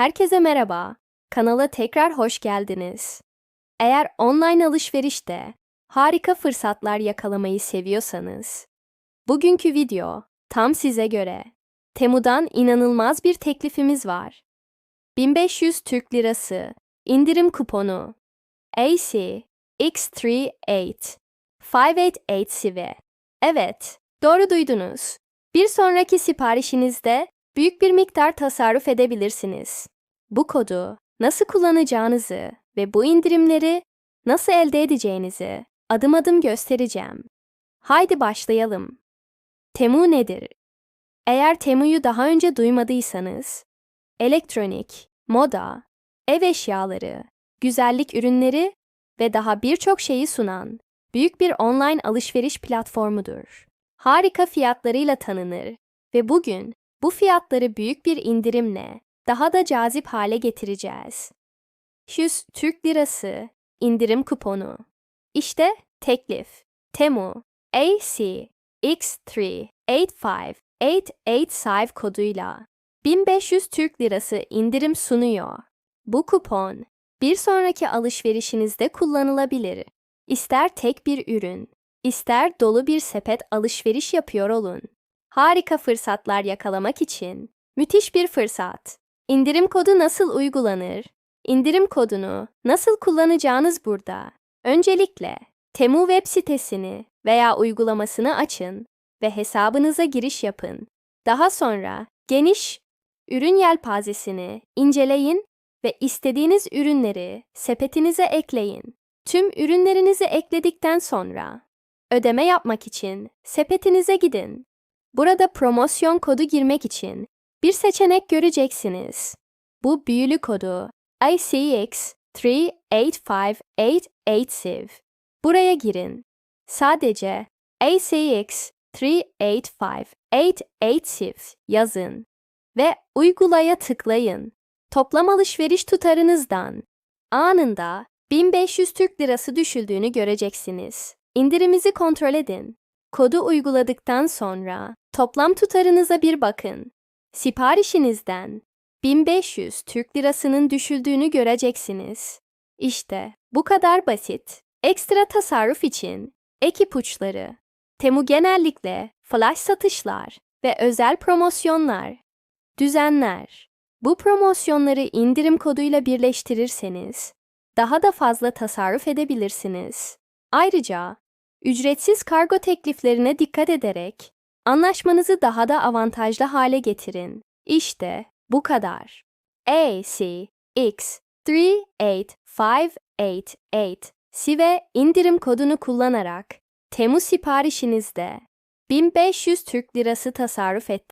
Herkese merhaba. Kanala tekrar hoş geldiniz. Eğer online alışverişte harika fırsatlar yakalamayı seviyorsanız, bugünkü video tam size göre. Temu'dan inanılmaz bir teklifimiz var. 1500 Türk Lirası indirim kuponu AC X38 588 Sive. Evet, doğru duydunuz. Bir sonraki siparişinizde büyük bir miktar tasarruf edebilirsiniz. Bu kodu nasıl kullanacağınızı ve bu indirimleri nasıl elde edeceğinizi adım adım göstereceğim. Haydi başlayalım. Temu nedir? Eğer Temu'yu daha önce duymadıysanız, elektronik, moda, ev eşyaları, güzellik ürünleri ve daha birçok şeyi sunan büyük bir online alışveriş platformudur. Harika fiyatlarıyla tanınır ve bugün bu fiyatları büyük bir indirimle daha da cazip hale getireceğiz. 100 Türk Lirası indirim kuponu. İşte teklif. Temu AC X385885 koduyla 1500 Türk Lirası indirim sunuyor. Bu kupon bir sonraki alışverişinizde kullanılabilir. İster tek bir ürün, ister dolu bir sepet alışveriş yapıyor olun. Harika fırsatlar yakalamak için müthiş bir fırsat. İndirim kodu nasıl uygulanır? İndirim kodunu nasıl kullanacağınız burada. Öncelikle Temu web sitesini veya uygulamasını açın ve hesabınıza giriş yapın. Daha sonra geniş ürün yelpazesini inceleyin ve istediğiniz ürünleri sepetinize ekleyin. Tüm ürünlerinizi ekledikten sonra ödeme yapmak için sepetinize gidin. Burada promosyon kodu girmek için bir seçenek göreceksiniz. Bu büyülü kodu ICX 385880. Buraya girin. Sadece ACX 385880 yazın ve uygulaya tıklayın. Toplam alışveriş tutarınızdan anında 1500 Türk Lirası düşüldüğünü göreceksiniz. İndirimizi kontrol edin. Kodu uyguladıktan sonra toplam tutarınıza bir bakın. Siparişinizden 1500 Türk Lirasının düşüldüğünü göreceksiniz. İşte bu kadar basit. Ekstra tasarruf için ek ipuçları. Temu genellikle flash satışlar ve özel promosyonlar düzenler. Bu promosyonları indirim koduyla birleştirirseniz daha da fazla tasarruf edebilirsiniz. Ayrıca ücretsiz kargo tekliflerine dikkat ederek anlaşmanızı daha da avantajlı hale getirin. İşte bu kadar. AC X 38588 Sive indirim kodunu kullanarak Temu siparişinizde 1500 Türk Lirası tasarruf et.